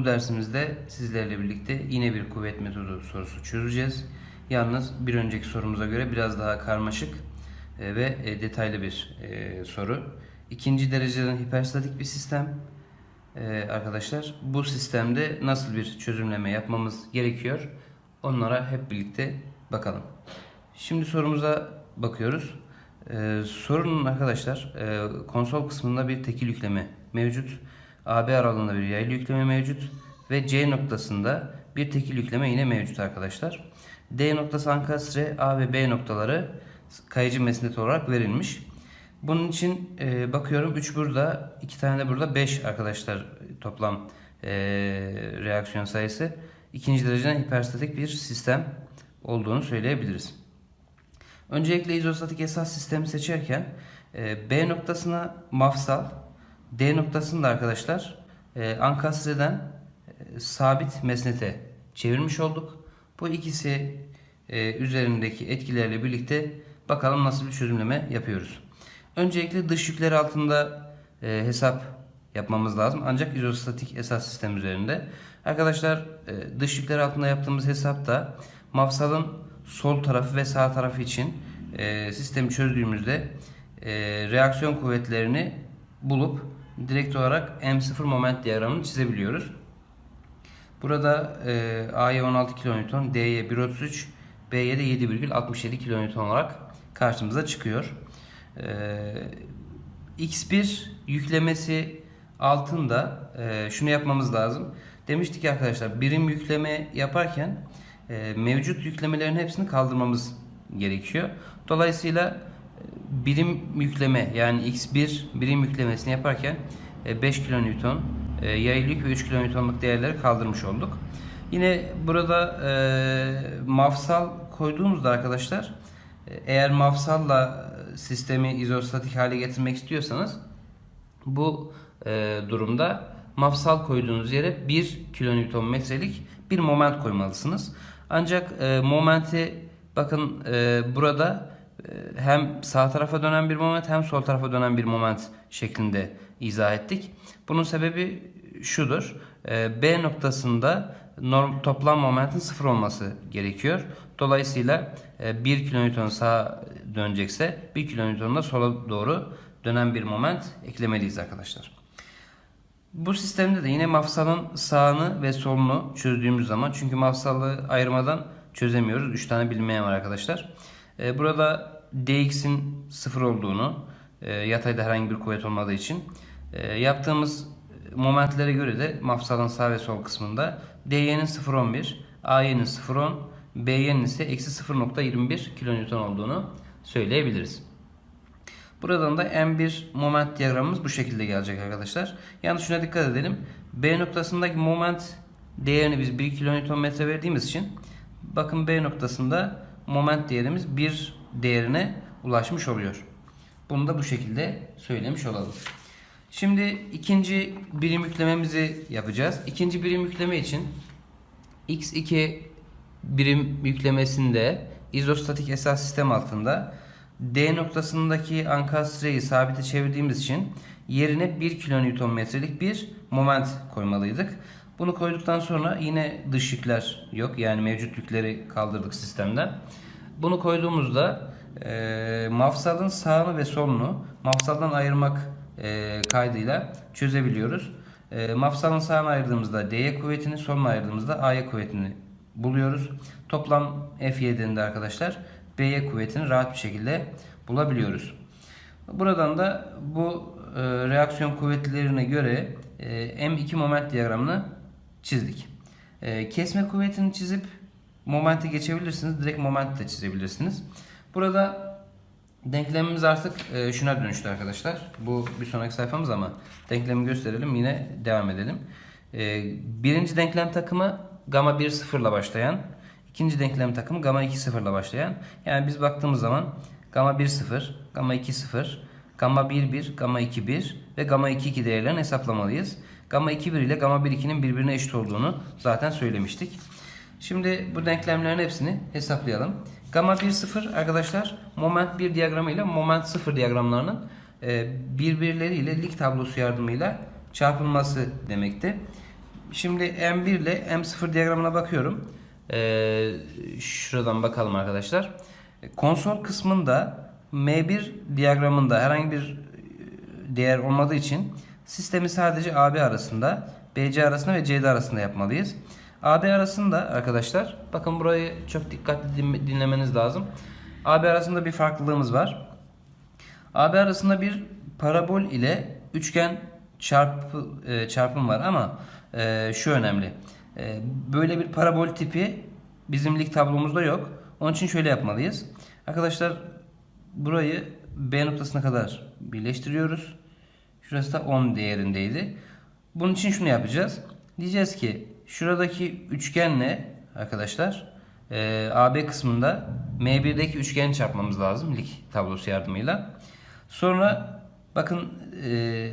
Bu dersimizde sizlerle birlikte yine bir kuvvet metodu sorusu çözeceğiz. Yalnız bir önceki sorumuza göre biraz daha karmaşık e, ve e, detaylı bir e, soru. İkinci dereceden hiperstatik bir sistem arkadaşlar. Bu sistemde nasıl bir çözümleme yapmamız gerekiyor? Onlara hep birlikte bakalım. Şimdi sorumuza bakıyoruz. Sorunun arkadaşlar konsol kısmında bir tekil yükleme mevcut. AB aralığında bir yaylı yükleme mevcut. Ve C noktasında bir tekil yükleme yine mevcut arkadaşlar. D noktası ankastre, A ve B noktaları kayıcı mesnet olarak verilmiş. Bunun için e, bakıyorum 3 burada, 2 tane de burada 5 arkadaşlar toplam e, reaksiyon sayısı. İkinci dereceden hiperstatik bir sistem olduğunu söyleyebiliriz. Öncelikle izostatik esas sistemi seçerken e, B noktasına mafsal, D noktasını da arkadaşlar e, ankastreden e, sabit mesnete çevirmiş olduk. Bu ikisi e, üzerindeki etkilerle birlikte bakalım nasıl bir çözümleme yapıyoruz. Öncelikle dış yükler altında e, hesap yapmamız lazım. Ancak izostatik esas sistem üzerinde. Arkadaşlar e, dış yükler altında yaptığımız hesapta mafsalın sol tarafı ve sağ tarafı için e, sistemi çözdüğümüzde e, reaksiyon kuvvetlerini bulup direkt olarak M0 moment diyagramını çizebiliyoruz. Burada e, A'ya 16 kN, D'ye 1.33, B'ye de 7,67 kN olarak karşımıza çıkıyor. E, X1 yüklemesi altında e, şunu yapmamız lazım. Demiştik ki arkadaşlar birim yükleme yaparken e, mevcut yüklemelerin hepsini kaldırmamız gerekiyor. Dolayısıyla birim yükleme yani x1 birim yüklemesini yaparken e, 5 kilonewton e, yaylık ve 3 kilonewtonluk değerleri kaldırmış olduk. Yine burada e, mafsal koyduğumuzda arkadaşlar e, eğer mafsalla sistemi izostatik hale getirmek istiyorsanız bu e, durumda mafsal koyduğunuz yere 1 kilonewton metrelik bir moment koymalısınız. Ancak e, momenti bakın e, burada hem sağ tarafa dönen bir moment hem sol tarafa dönen bir moment şeklinde izah ettik. Bunun sebebi şudur. E, B noktasında norm, toplam momentin sıfır olması gerekiyor. Dolayısıyla e, 1 kilonewton sağa dönecekse 1 kilonewton da sola doğru dönen bir moment eklemeliyiz arkadaşlar. Bu sistemde de yine mafsalın sağını ve solunu çözdüğümüz zaman çünkü mafsalı ayırmadan çözemiyoruz. 3 tane bilinmeyen var arkadaşlar. Ee, burada dx'in 0 olduğunu e, yatayda herhangi bir kuvvet olmadığı için e, yaptığımız momentlere göre de mafsalın sağ ve sol kısmında dy'nin 0.11, ay'nin 0.10, b'nin ise eksi 0.21 kilonewton olduğunu söyleyebiliriz. Buradan da M1 moment diyagramımız bu şekilde gelecek arkadaşlar. Yalnız şuna dikkat edelim. B noktasındaki moment değerini biz 1 kN verdiğimiz için bakın B noktasında moment değerimiz 1 değerine ulaşmış oluyor. Bunu da bu şekilde söylemiş olalım. Şimdi ikinci birim yüklememizi yapacağız. İkinci birim yükleme için x2 birim yüklemesinde izostatik esas sistem altında D noktasındaki ankastreyi sabite çevirdiğimiz için yerine 1 kilonewtonmetrelik bir moment koymalıydık. Bunu koyduktan sonra yine dış yükler yok. Yani mevcut yükleri kaldırdık sistemden. Bunu koyduğumuzda e, mafsalın sağını ve solunu mafsaldan ayırmak e, kaydıyla çözebiliyoruz. E, mafsalın sağını ayırdığımızda D'ye kuvvetini, solunu ayırdığımızda A'ya kuvvetini buluyoruz. Toplam F7'nin de arkadaşlar B'ye kuvvetini rahat bir şekilde bulabiliyoruz. Buradan da bu e, reaksiyon kuvvetlerine göre e, M2 moment diyagramını çizdik. E, kesme kuvvetini çizip momenti geçebilirsiniz. Direkt momenti de çizebilirsiniz. Burada denklemimiz artık e, şuna dönüştü arkadaşlar. Bu bir sonraki sayfamız ama denklemi gösterelim yine devam edelim. E, birinci denklem takımı gamma 1 0 ile başlayan İkinci denklem takımı gamma 2 0 ile başlayan. Yani biz baktığımız zaman gamma 1 0, gamma 2 0, gamma 1 1, gamma 2 1 ve gamma 2 2 değerlerini hesaplamalıyız. Gamma 2 1 ile gamma 1 2'nin birbirine eşit olduğunu zaten söylemiştik. Şimdi bu denklemlerin hepsini hesaplayalım. Gamma 1 0 arkadaşlar moment 1 diyagramı ile moment 0 diyagramlarının e, birbirleriyle lig tablosu yardımıyla çarpılması demekti. Şimdi M1 ile M0 diyagramına bakıyorum. Ee, şuradan bakalım arkadaşlar. Konsol kısmında M1 diyagramında herhangi bir e, değer olmadığı için sistemi sadece AB arasında, BC arasında ve CD arasında yapmalıyız. AB arasında arkadaşlar bakın burayı çok dikkatli din- dinlemeniz lazım. AB arasında bir farklılığımız var. AB arasında bir parabol ile üçgen çarpı, e, çarpım var ama e, şu önemli. E, böyle bir parabol tipi bizim lig tablomuzda yok. Onun için şöyle yapmalıyız. Arkadaşlar burayı B noktasına kadar birleştiriyoruz. Şurası da 10 değerindeydi. Bunun için şunu yapacağız. Diyeceğiz ki şuradaki üçgenle arkadaşlar e, AB kısmında M1'deki üçgeni çarpmamız lazım lig tablosu yardımıyla. Sonra bakın e,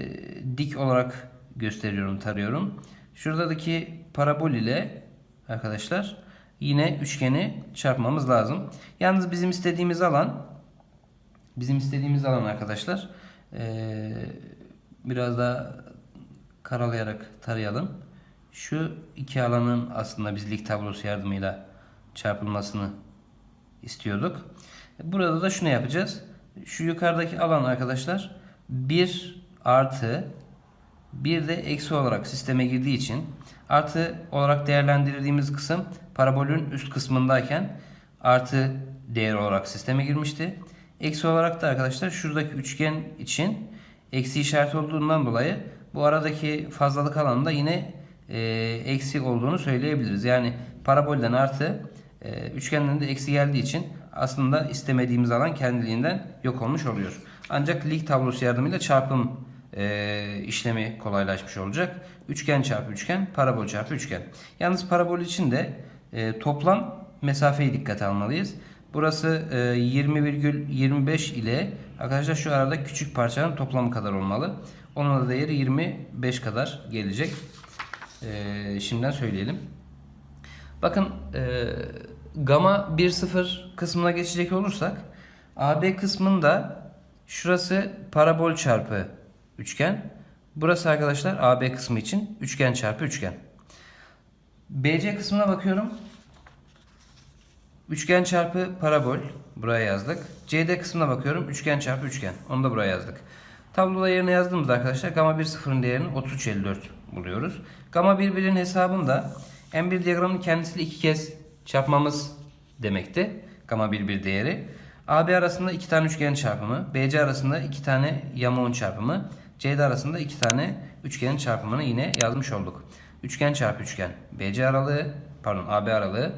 dik olarak gösteriyorum, tarıyorum. Şuradaki parabol ile arkadaşlar yine üçgeni çarpmamız lazım. Yalnız bizim istediğimiz alan bizim istediğimiz alan arkadaşlar e, biraz daha karalayarak tarayalım. Şu iki alanın aslında biz lig tablosu yardımıyla çarpılmasını istiyorduk. Burada da şunu yapacağız. Şu yukarıdaki alan arkadaşlar 1 artı bir de eksi olarak sisteme girdiği için artı olarak değerlendirdiğimiz kısım parabolün üst kısmındayken artı değer olarak sisteme girmişti. Eksi olarak da arkadaşlar şuradaki üçgen için eksi işareti olduğundan dolayı bu aradaki fazlalık alanında yine e, eksi olduğunu söyleyebiliriz. Yani parabolden artı e, üçgenden de eksi geldiği için aslında istemediğimiz alan kendiliğinden yok olmuş oluyor. Ancak lig tablosu yardımıyla çarpım e, işlemi kolaylaşmış olacak. Üçgen çarpı üçgen, parabol çarpı üçgen. Yalnız parabol için de e, toplam mesafeyi dikkate almalıyız. Burası e, 20,25 ile arkadaşlar şu arada küçük parçanın toplamı kadar olmalı. Onun da değeri 25 kadar gelecek. E, şimdiden söyleyelim. Bakın e, gamma 1,0 kısmına geçecek olursak AB kısmında şurası parabol çarpı üçgen. Burası arkadaşlar AB kısmı için üçgen çarpı üçgen. BC kısmına bakıyorum. Üçgen çarpı parabol. Buraya yazdık. CD kısmına bakıyorum. Üçgen çarpı üçgen. Onu da buraya yazdık. Tabloda yerine yazdığımızda arkadaşlar gamma 1,0'ın değerini 33,54 buluyoruz. Gamma 1,1'in hesabında M1 diyagramını kendisiyle iki kez çarpmamız demekti. Gamma 1,1 değeri. AB arasında iki tane üçgen çarpımı, BC arasında iki tane yamuğun çarpımı, CD arasında iki tane üçgenin çarpımını yine yazmış olduk. Üçgen çarpı üçgen, BC aralığı, pardon AB aralığı,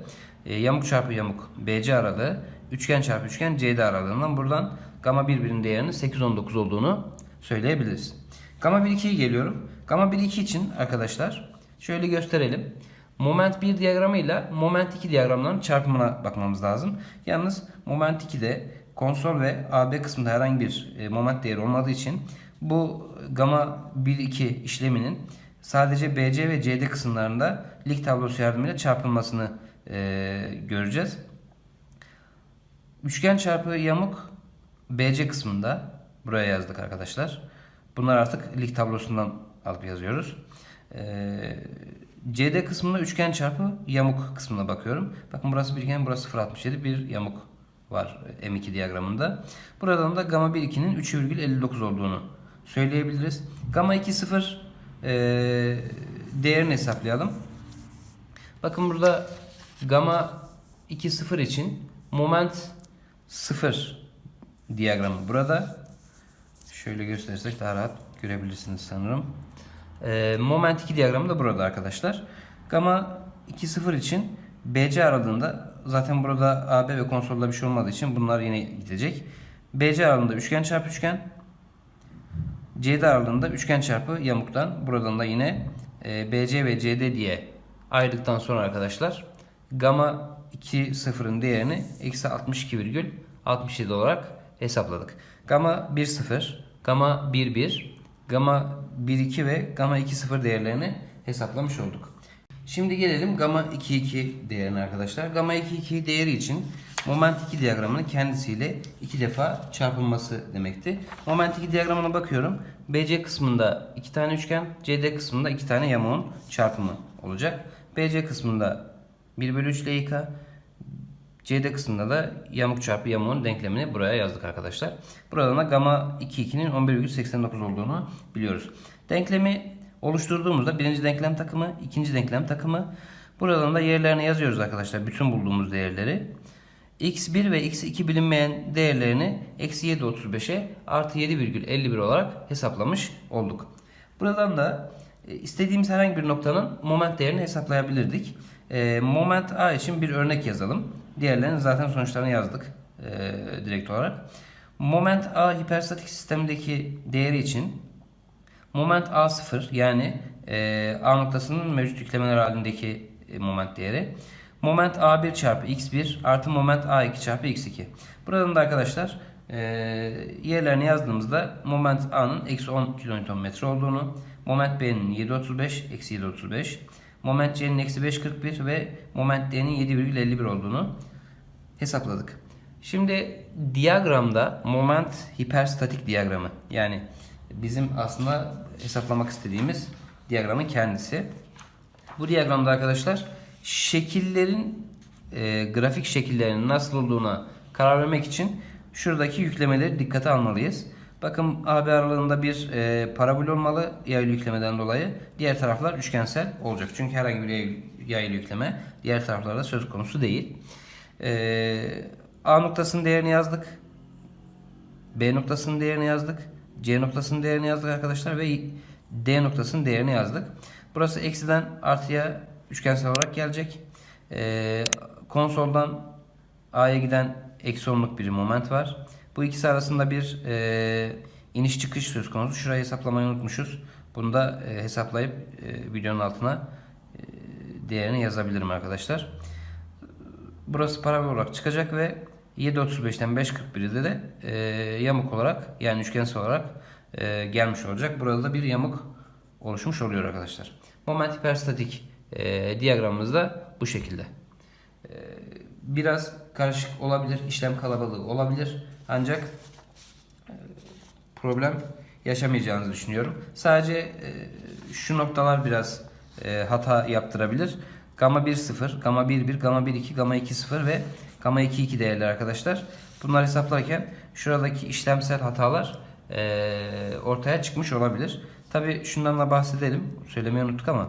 yamuk çarpı yamuk, BC aralığı, üçgen çarpı üçgen, CD aralığından buradan gamma 1,1'in değerinin 8,19 olduğunu söyleyebiliriz. Gamma 1,2'ye geliyorum. Gamma 1,2 için arkadaşlar şöyle gösterelim. Moment 1 diyagramıyla Moment 2 diyagramlarının çarpımına bakmamız lazım. Yalnız Moment 2'de konsol ve AB kısmında herhangi bir e, moment değeri olmadığı için bu gamma 1-2 işleminin sadece BC ve CD kısımlarında lig tablosu yardımıyla çarpılmasını e, göreceğiz. Üçgen çarpı yamuk BC kısmında buraya yazdık arkadaşlar. Bunlar artık lig tablosundan alıp yazıyoruz. Ee, CD kısmında üçgen çarpı yamuk kısmına bakıyorum. Bakın burası birgen, burası 0.67 bir yamuk var M2 diyagramında. Buradan da gamma 1.2'nin 3,59 olduğunu söyleyebiliriz. Gamma 2.0 e, değerini hesaplayalım. Bakın burada gamma 2.0 için moment 0 diyagramı burada. Şöyle gösterirsek daha rahat görebilirsiniz sanırım. E, moment 2 diyagramı da burada arkadaşlar. Gamma 2.0 için BC aralığında zaten burada AB ve konsolda bir şey olmadığı için bunlar yine gidecek. BC aralığında üçgen çarpı üçgen. CD aralığında üçgen çarpı yamuktan. Buradan da yine e, BC ve CD diye ayırdıktan sonra arkadaşlar gamma 2.0'ın değerini eksi 62,67 olarak hesapladık. Gamma 1.0, gamma 1.1, gamma 1.2 ve gamma 2.0 değerlerini hesaplamış olduk. Şimdi gelelim gamma 2.2 değerine arkadaşlar. Gamma 2.2 değeri için moment 2 diyagramının kendisiyle iki defa çarpılması demekti. Moment 2 diyagramına bakıyorum. BC kısmında iki tane üçgen, CD kısmında iki tane yamuğun çarpımı olacak. BC kısmında 1 bölü 3 LK, CD kısmında da yamuk çarpı yamuğun denklemini buraya yazdık arkadaşlar. Buradan da gamma 22'nin 11,89 olduğunu biliyoruz. Denklemi oluşturduğumuzda birinci denklem takımı, ikinci denklem takımı. Buradan da yerlerini yazıyoruz arkadaşlar. Bütün bulduğumuz değerleri. x1 ve x2 bilinmeyen değerlerini eksi 7,35'e artı 7,51 olarak hesaplamış olduk. Buradan da e, istediğimiz herhangi bir noktanın moment değerini hesaplayabilirdik. E, moment A için bir örnek yazalım. Diğerlerinin zaten sonuçlarını yazdık e, direkt olarak. Moment A hiperstatik sistemdeki değeri için moment A0 yani e, A noktasının mevcut yüklemeler halindeki e, moment değeri. Moment A1 çarpı x1 artı moment A2 çarpı x2. Buradan da arkadaşlar e, yerlerini yazdığımızda moment A'nın eksi 10 kNm olduğunu, moment B'nin 7.35 eksi 7.35, moment C'nin eksi 5.41 ve moment D'nin 7,51 olduğunu hesapladık. Şimdi diyagramda moment hiperstatik diyagramı yani bizim aslında hesaplamak istediğimiz diyagramın kendisi. Bu diyagramda arkadaşlar şekillerin e, grafik şekillerinin nasıl olduğuna karar vermek için şuradaki yüklemeleri dikkate almalıyız. Bakın AB aralığında bir e, parabol olmalı yaylı yüklemeden dolayı. Diğer taraflar üçgensel olacak. Çünkü herhangi bir yay- yaylı yükleme diğer taraflarda söz konusu değil. E, A noktasının değerini yazdık. B noktasının değerini yazdık. C noktasının değerini yazdık arkadaşlar ve D noktasının değerini yazdık. Burası eksiden artıya üçgensel olarak gelecek. Ee, konsoldan A'ya giden eksi 10'luk bir moment var. Bu ikisi arasında bir e, iniş çıkış söz konusu. Şurayı hesaplamayı unutmuşuz. Bunu da e, hesaplayıp e, videonun altına e, değerini yazabilirim arkadaşlar. Burası parabol olarak çıkacak ve 7.35'ten 5.41'de de e, yamuk olarak yani üçgensel olarak e, gelmiş olacak. Burada da bir yamuk oluşmuş oluyor arkadaşlar. Moment hiperstatik e, diyagramımız da bu şekilde. E, biraz karışık olabilir, işlem kalabalığı olabilir. Ancak e, problem yaşamayacağınızı düşünüyorum. Sadece e, şu noktalar biraz e, hata yaptırabilir. Gamma 1 0, gamma 1 1, gamma 1 2, gamma 2 0 ve gamma 2 2 değerli arkadaşlar. Bunları hesaplarken şuradaki işlemsel hatalar ortaya çıkmış olabilir. Tabi şundan da bahsedelim. Söylemeyi unuttuk ama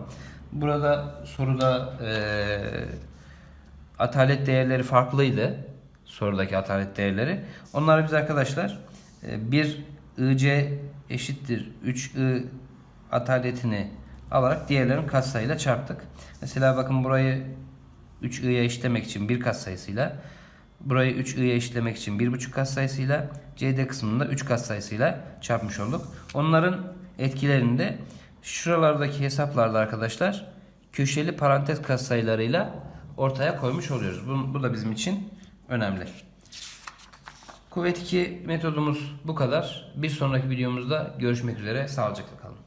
burada soruda e, atalet değerleri farklıydı. Sorudaki atalet değerleri. Onları biz arkadaşlar e, bir IC eşittir 3I ataletini alarak diğerlerin katsayıyla çarptık. Mesela bakın burayı 3i'ye eşitlemek için bir katsayısıyla burayı 3i'ye eşitlemek için 1,5 katsayısıyla CD kısmında 3 katsayısıyla çarpmış olduk. Onların etkilerini de şuralardaki hesaplarda arkadaşlar köşeli parantez katsayılarıyla ortaya koymuş oluyoruz. Bu, bu da bizim için önemli. Kuvvet 2 metodumuz bu kadar. Bir sonraki videomuzda görüşmek üzere. Sağlıcakla.